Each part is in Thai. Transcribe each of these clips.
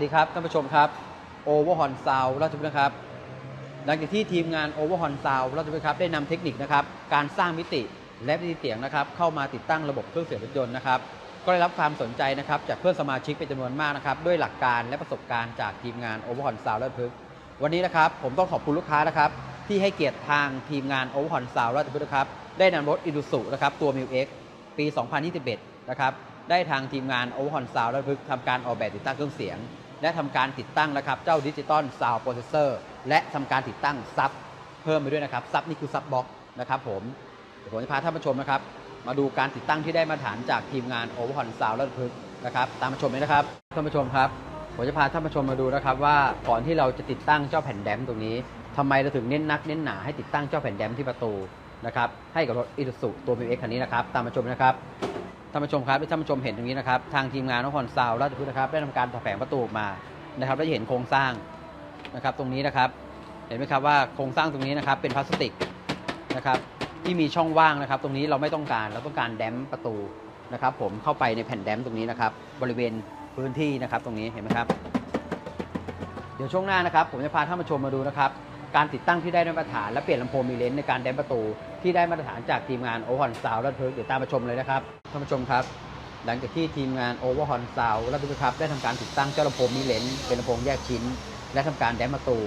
สวัสดีครับท่านผู้ชมครับโอเวอร์ฮอนซาวราชบุรีนครับหลังจากที่ทีมงานโอเวอร์ฮอนซาวราชบุรีครับได้นำเทคนิคนะครับการสร้างมิติและวิธีเสียงนะครับเข้ามาติดตั้งระบบเครื่องเสียงรถยนต์นะครับก็ได้รับความสนใจนะครับจากเพื่อนสมาชิกเป็นจำนวนมากนะครับด้วยหลักการและประสบการณ์จากทีมงานโอเวอร์ฮอนซาวราชบุรีวันนี้นะครับผมต้องขอบคุณลูกค้านะครับที่ให้เกียรติทางทีมงานโอเวอร์ฮอนซาวราชบุรีครับได้นำรถอิ u ูซุนะครับตัว m ิวเอ็กปี 2021 นะครับได้ทางทีมงาน o v e r h o n Sound และพึกทำการออกแบบติดตั้งเครื่องเสียง และทำการติดตั้งนะครับเจ้าดิจิตอลซาวโปรเซสเซอร์และทำการติดตั้งซับเพิ่มไปด้วยนะครับซับนี่คือซับบ็อกนะครับผมเดี๋ยวผมจะพาท่านผู้ชมนะครับ มาดูการติดตั้งที่ได้มาตรฐานจากทีมงาน o v e r h o n Sound และพึกนะครับตามมาชมเลยนะครับท่านผู้ชมครับผมจะพาท่านผู้ชมมาดูนะครับว่าก่อนที่เราจะติดตั้งเจ้าแผ่นแดมตรงนี้ทำไมเราถึงเน้นนักเน้นหนาให้ติดตั้งเจ้าแผ่นแดมที่ประตูนะครับให้กับรถอิ u ซุตัว m ิวเอ็กคันนี้นะครับตามมาชมนะครับ ท่านผู้ชมครับที่ท่านผู้ชมเห็นตรงนี้นะครับทางทีมงานนครซาวด์ราชพฤกษ์นะครับได้ทำการถอดแผงประตูมานะครับและจะเห็นโครงสร้างนะครับ ตรงนี้นะครับ เห็นไหมครับว่าโครงสร้างตรงนี้นะครับเป็นพลาสติกนะครับที่มีช่องว่างนะครับ ตรงนี้เราไม่ต้องการเราต้องการแดมประตูนะครับ ผมเข้าไปในแผ่นแดมตรงนี้นะครับ บริเวณพื้นที่นะครับ ตรงนี้เห็นไหมครับ เดี๋ยวช่วงหน้านะครับ ผมจะพาท่านผู้ชมมาดูนะครับ การติดตั้งที่ได้มาตรฐาน และเปลี่ยนลำโพงมีเลนส์ในการแดมประตู ที่ได้มาตรฐานจากทีมงานโอเวอร์ฮอนซาวด์และเพิร์กเดี๋ยวตามมาชมเลยนะครับท่านผู้ชมครับ หลังจากที่ทีมงานโอเวอร์ฮอนซาวด์และเพิร์กครับได้ทำการติดตั้งเจ้าลำโพงมีเลนส์เป็นลำโพงแยกชิ้น และทำการแดมประตู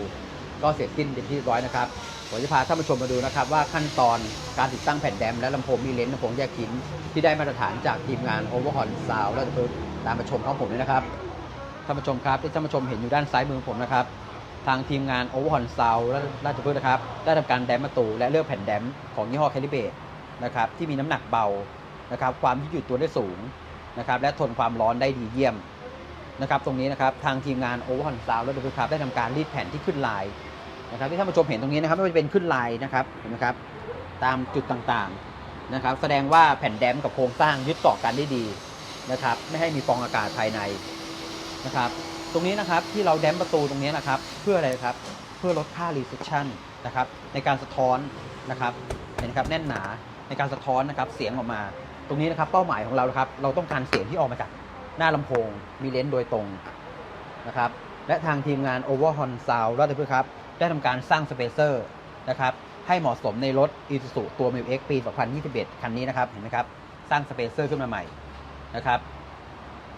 ก็เสร็จสิ้นเป็นที่เรียบร้อยนะครับผมจะพาท่านผู้ชมมาดูนะครับว่าขั้นตอนการติดตั้งแผ่นแดมและลำโพงมีเลนส์ลำโพงแยกชิ้น ที่ได้มาตรฐานจากทีมงานโอเวอร์ฮอนซาวด์และเพิร์กตามมาชมพร้อผมเลยนะครับท่านผู้ชมครับที่ท่านผู้ชมเห็นอยู่ด้านซ้ายมือผมนะครับ ทางทีมงาน o v e r h o n Sound และราชพฤกษ์นะครับ ได้ทำการแดมประตู และเลือกแผ่นแดมของยี่ห้อ c a l i b r a t e นะครับที่มีน้ำหนักเบานะครับความยืดหยุ่นตัวได้สูงนะครับและทนความร้อนได้ดีเยี่ยมนะครับตรงนี้นะครับทางทีมงาน o v e r h o n Sound และราชพฤกษ์ครับได้ทำการรีดแผ่นที่ขึ้นลายนะครับที่ท่านผู้ชมเห็นตรงนี้นะครับไม่ว่าจะเป็นขึ้นลายนะครับเห็นไหมครับตามจุดต่างๆนะครับแสดงว่าแผ่นแดมกับโครงสร้างยึดเกาะกันได้ดีนะครับไม่ให้มีฟองอากาศภายในนะครับ ตรงนี้นะครับที่เราแดมประตูตรงนี้นะครับ เพื่ออะไรครับเพื่อลดค่า reflection นะครับในการสะท้อนนะครับเห็นไหมครับแน่นหนาในการสะท้อนนะครับเสียงออกมา ตรงนี้นะครับเป้าหมายของเราครับเราต้องการเสียงที่ออกมาจากหน้าลำโพงมีเลนส์โดยตรงนะครับและทางทีมงาน Overhon Sound ราชพฤกษ์ครับได้ทำการสร้างสเปเซอร์นะครับให้เหมาะสมในรถ Isuzu ตัว m i x ปี 2021 คันนี้นะครับ เห็นไหมครับ สร้างสเปเซอร์ขึ้นมาใหม่นะครับ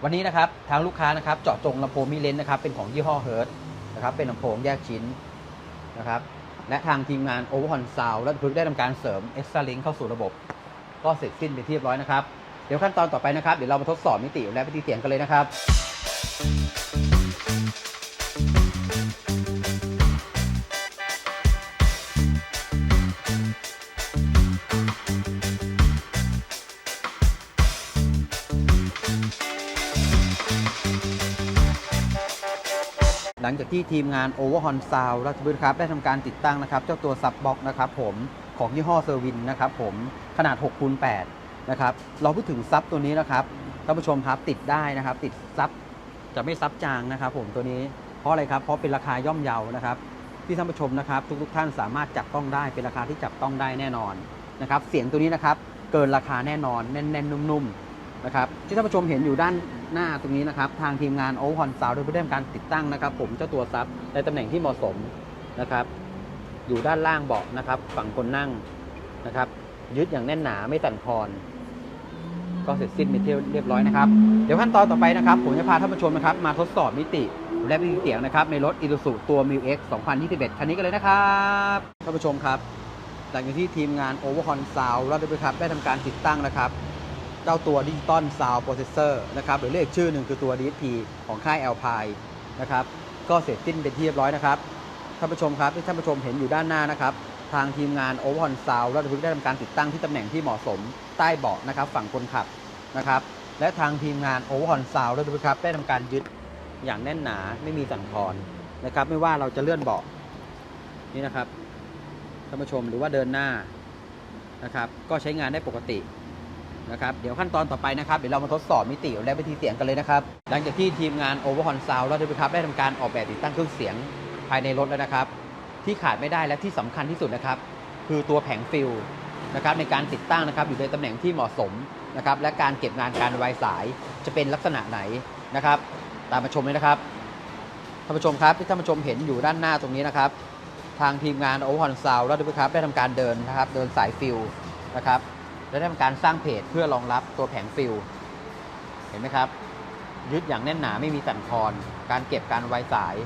วันนี้นะครับทางลูกค้านะครับเจาะจงลำโพงมิเลนนะครับเป็นของยี่ห้อเฮิร์ตนะครับเป็นลำโพงแยกชิ้นนะครับและทางทีมงานโอเวอร์ฮอนซาวและพึกได้ทำการเสริมเอ็กซ์ตร้าลิงเข้าสู่ระบบ ก็เสร็จสิ้นไปนที่เรียบร้อยนะครับ เดี๋ยวขั้นตอนต่อไปนะครับ เดี๋ยวเรามาทดสอบมิติและวิธีเสียงกันเลยนะครับ ลังจากที่ทีมงาน Overhon Sound ราชบุรีครับได้ทำการติดตั้งนะครับ เจ้าตัวซับบ็อกนะครับผมของยี่ห้อเซอร์วินนะครับผมขนาด6คูณ8นะครับเราพูดถึงซับตัวนี้นะครับท่านผู้ชมครับติดได้นะครับ ติดซับจะไม่ซับจางนะครับ ผมตัวนี้เพราะอะไรครับเพราะเป็นราคาย่อมเยานะครับที่ท่านผู้ชมนะครับ ทุกๆท่านสามารถจับต้องได้เป็นราคาที่จับต้องได้แน่นอนนะครับเสียงตัวนี้นะครับเกินราคาแน่นอนแน่นๆนุ่มๆนะครับที่ท่านผู้ชมเห็นอยู่ด้าน หน้าตรงนี้นะครับ ทางทีมงานโอคอนซาวโดยได้ทำการติดตั้งนะครับ ผมเจ้าตัวซับในตำแหน่งที่เหมาะสมนะครับ อยู่ด้านล่างเบาะนะครับ ฝั่งคนนั่งนะครับ ยึดอย่างแน่นหนาไม่สั่นคลอนก็เสร็จสิ้นไปที่เรียบร้อยนะครับ เดี๋ยวขั้นตอนต่อไปนะครับ ผมจะพาท่านผู้ชมนะครับ มาทดสอบมิติและวิธีเสียงนะครับ ในรถ i ิ u z u ตัว m ิ X 2021 คันนี้กันเลยนะครับท่านผู้ชมครับ หลังจากที่ทีมงาน Overhon Sound ราชบุรีครับได้ทำการติดตั้งนะครับ เจ้าตัวดิจิตอลซาวด์โปรเซสเซอร์นะครับหรือเรียกชื่อหนึ่งคือตัว DSP ของค่าย Alpine นะครับก็เสร็จสิ้นเป็นที่เรียบร้อยนะครับท่านผู้ชมครับที่ท่านผู้ชมเห็นอยู่ด้านหน้านะครับ ทางทีมงาน o v e r h o n Sound และทึกได้ทำการติดตั้งที่ตำแหน่งที่เหมาะสมใต้เบาะนะครับฝั่งคนขับนะครับและทางทีมงาน o v e r h o n Sound และทึกครับได้ทำการยึดอย่างแน่นหนาไม่มีสั่นคลอนนะครับไม่ว่าเราจะเลื่อนเบาะนี่นะครับท่านผู้ชมหรือว่าเดินหน้านะครับก็ใช้งานได้ปกติ นะครับเดี๋ยวขั้นตอนต่อไปนะครับเดี๋ยวเรามาทดสอบมิติและวิธีเสียงกันเลยนะครับ หลังจากที่ทีมงาน Overhon Sound และด้วยครับได้ทำการออกแบบติดตั้งเครื่องเสียงภายในรถแล้วนะครับ ที่ขาดไม่ได้และที่สำคัญที่สุดนะครับ คือตัวแผงฟิลนะครับในการติดตั้งนะครับอยู่ในตำแหน่งที่เหมาะสมนะครับและการเก็บงานการไวสายจะเป็นลักษณะไหนนะครับ ตามมาชมเลยนะครับท่านผู้ชมครับที่ท่านผู้ชมเห็นอยู่ด้านหน้าตรงนี้นะครับ ทางทีมงานโอเวอร์ฮอนซาวแล้วด้วยครับได้ทำการเดินนะครับ เดินสายฟิลนะครับ และได้ทำการสร้างเพจเพื่อรองรับตัวแผงฟิลเห็นไหมครับ ยึดอย่างแน่นหนาไม่มีสั่นคลอนการเก็บการไวสาย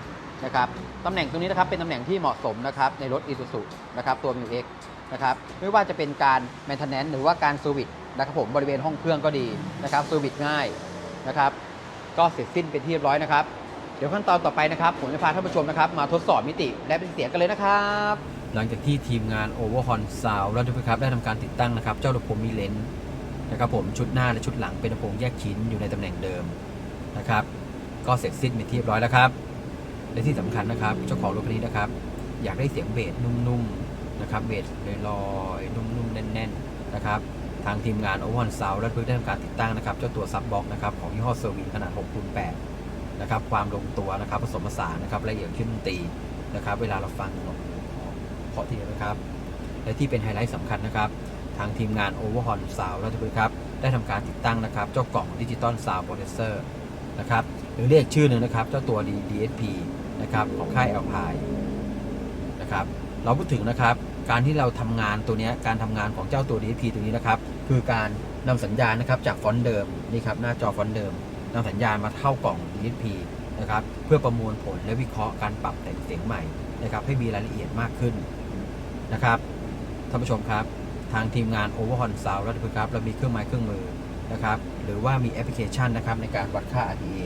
นะครับตำแหน่งตรงนี้นะครับเป็นตำแหน่งที่เหมาะสมนะครับในรถ Isuzu นะครับตัว m ิ X นะครับไม่ว่าจะเป็นการ maintenance หรือว่าการเซอร์วิสนะครับผมบริเวณห้องเครื่องก็ดีนะครับเซอร์วิสง่ายนะครับก็เสร็จสิ้นเป็นที่เรียบร้อยนะครับ เดี๋ยวขั้นตอนต่อไปนะครับ ผมจะพาท่านผู้ชมนะครับ มาทดสอบมิติและเป็นเสียงกันเลยนะครับ หลังจากที่ทีมงาน Overhaul Sound แล้วนะครับได้ทำการติดตั้งนะครับ เจ้าลำโพงมีเลนส์นะครับผมชุดหน้าและชุดหลังเป็นลำโพงแยกชิ้นอยู่ในตำแหน่งเดิมนะครับ ก็เสร็จสิ้นเป็นที่เรียบร้อยแล้วครับ และที่สำคัญนะครับ เจ้าของรถคันนี้นะครับ อยากได้เสียงเบสนุ่มๆนะครับเบสลอยๆนุ่มๆแน่นๆนะครับทางทีมงาน Overhaul Sound และเพิ่งได้ทำการติดตั้งนะครับ เจ้าตัวซับบ็อกนะครับของยี่ห้อเซอร์วิสขนาด6คูณ8นะครับความลงตัวนะครับผสมผสานนะครับละเอียดขึ้นตีนะครับ เวลาเราฟังโอ้โห เพาะทีเดียวนะครับ และที่เป็นไฮไลท์สำคัญนะครับ ทางทีมงาน Overhaul Sound แล้วทุกครับได้ทำการติดตั้งนะครับ เจ้ากล่องดิจิตอล Sound Processor นะครับหรือเรียกชื่อหนึ่งนะครับ เจ้าตัว DSP นะครับของค่าย Alpine นะครับเราพูดถึงนะครับการที่เราทำงานตัวนี้การทำงานของเจ้าตัว DSP ตัวนี้นะครับ คือการนำสัญญาณนะครับจากฟอนต์เดิมนี่ครับหน้าจอฟอนต์เดิมนำสัญญาณมาเข้ากล่อง DSP นะครับเพื่อประมวลผลและวิเคราะห์การปรับแต่งเสียงใหม่นะครับให้มีรายละเอียดมากขึ้น นะครับท่านผู้ชมครับ ทางทีมงาน Overhaul Sound แล้วครับเรามีเครื่องไม้เครื่องมือนะครับ หรือว่ามีแอปพลิเคชันนะครับในการวัดค่า RTA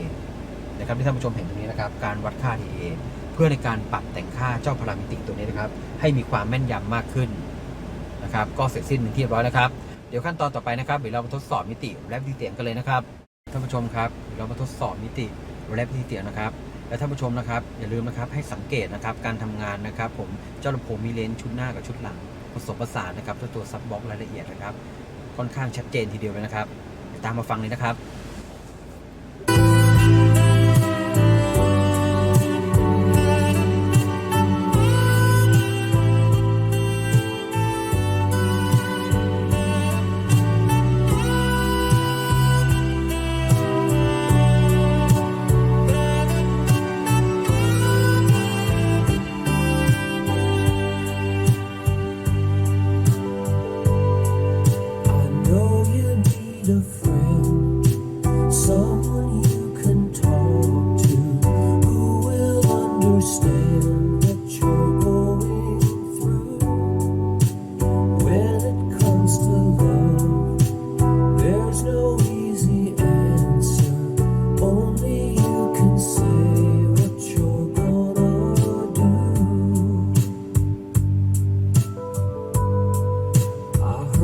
นะครับที่ท่านผู้ชมเห็นตรงนี้นะครับ การวัดค่า RTA เพื่อในการปรับแต่งค่าเจ้าพารามิติตัวนี้นะครับ ให้มีความแม่นยำมากขึ้นนะครับ ก็เสร็จสิ้นเป็นที่เรียบร้อยแล้วครับเดี๋ยวขั้นตอนต่อไปนะครับเดี๋ยวเรามาทดสอบมิติและวิธีเสียงกันเลยนะครับท่านผู้ชมครับเรามาทดสอบมิติและวิธีเสียงนะครับ และท่านผู้ชมนะครับอย่าลืมนะครับให้สังเกตนะครับการทำงานนะครับ ผมเจ้าลำโพงมีเลนส์ชุดหน้ากับชุดหลังผสมผสานนะครับเจ้าตัวซับบล็อกรายละเอียดนะครับ ค่อนข้างชัดเจนทีเดียวเลยนะครับตามมาฟังเลยนะครับ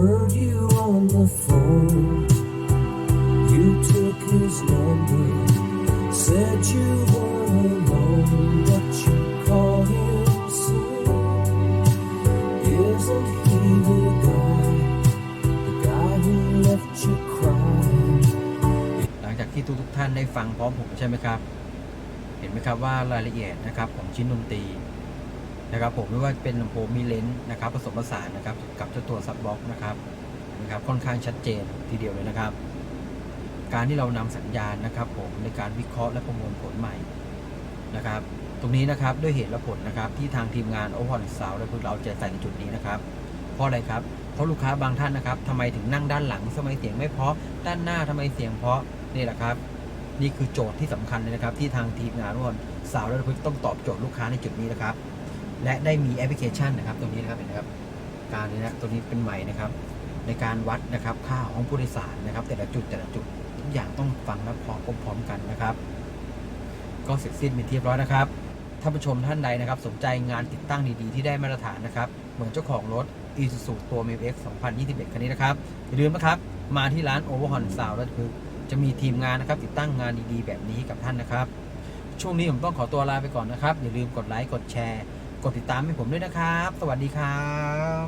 heard you on the phone. You took his number, said you were alone, but you call him soon. Isn't he the guy, the guy who left you crying? หลังจากที่ทุกๆท่านได้ฟังพร้อมผมใช่ไหมครับ เห็นไหมครับว่ารายละเอียดนะครับของชิ้นดนตรี นะครับผมไม่ว่าเป็นลำโพงมีเลนส์นะครับผสมผสานนะครับกับเจ้าตัวซับบ็อกนะครับนะครับค่อนข้างชัดเจนทีเดียวเลยนะครับ การที่เรานำสัญญาณนะครับ ผมในการวิเคราะห์และประมวลผลใหม่นะครับ ตรงนี้นะครับด้วยเหตุและผลนะครับ ที่ทางทีมงานโอพอนสาวและพวกเราจะใส่ในจุดนี้นะครับเพราะอะไรครับเพราะลูกค้าบางท่านนะครับทำไมถึงนั่งด้านหลังทำไมเสียงไม่เพราะด้านหน้าทำไมเสียงเพราะนี่แหละครับ นี่คือโจทย์ที่สำคัญเลยนะครับ ที่ทางทีมงานทุกคนสาวและพฤกษ์ต้องตอบโจทย์ลูกค้าในจุดนี้นะครับ และได้มีแอปพลิเคชันนะครับตรงนี้นะครับเห็นไหมครับ การนี้นะตัวนี้เป็นใหม่นะครับ ในการวัดนะครับค่าของผู้โดยสารนะครับ แต่ละจุดแต่ละจุดทุกอย่างต้องฟังและพร้อมพร้อมกันนะครับ ก็เสร็จสิ้นเป็นที่เรียบร้อยนะครับท่านผู้ชมท่านใดนะครับ สนใจงานติดตั้งดีๆ ที่ได้มาตรฐานนะครับ เหมือนเจ้าของรถ Isuzu ตัว m x 2021 คันนี้นะครับ อย่าลืมนะครับ มาที่ร้าน Overhaul Sound และพึกษ์จะมีทีมงานนะครับ ติดตั้งงานดีๆ แบบนี้กับท่านนะครับ ช่วงนี้ผมต้องขอตัวลาไปก่อนนะครับ อย่าลืมกดไลค์กดแชร์ กดติดตามให้ผมด้วยนะครับ สวัสดีครับ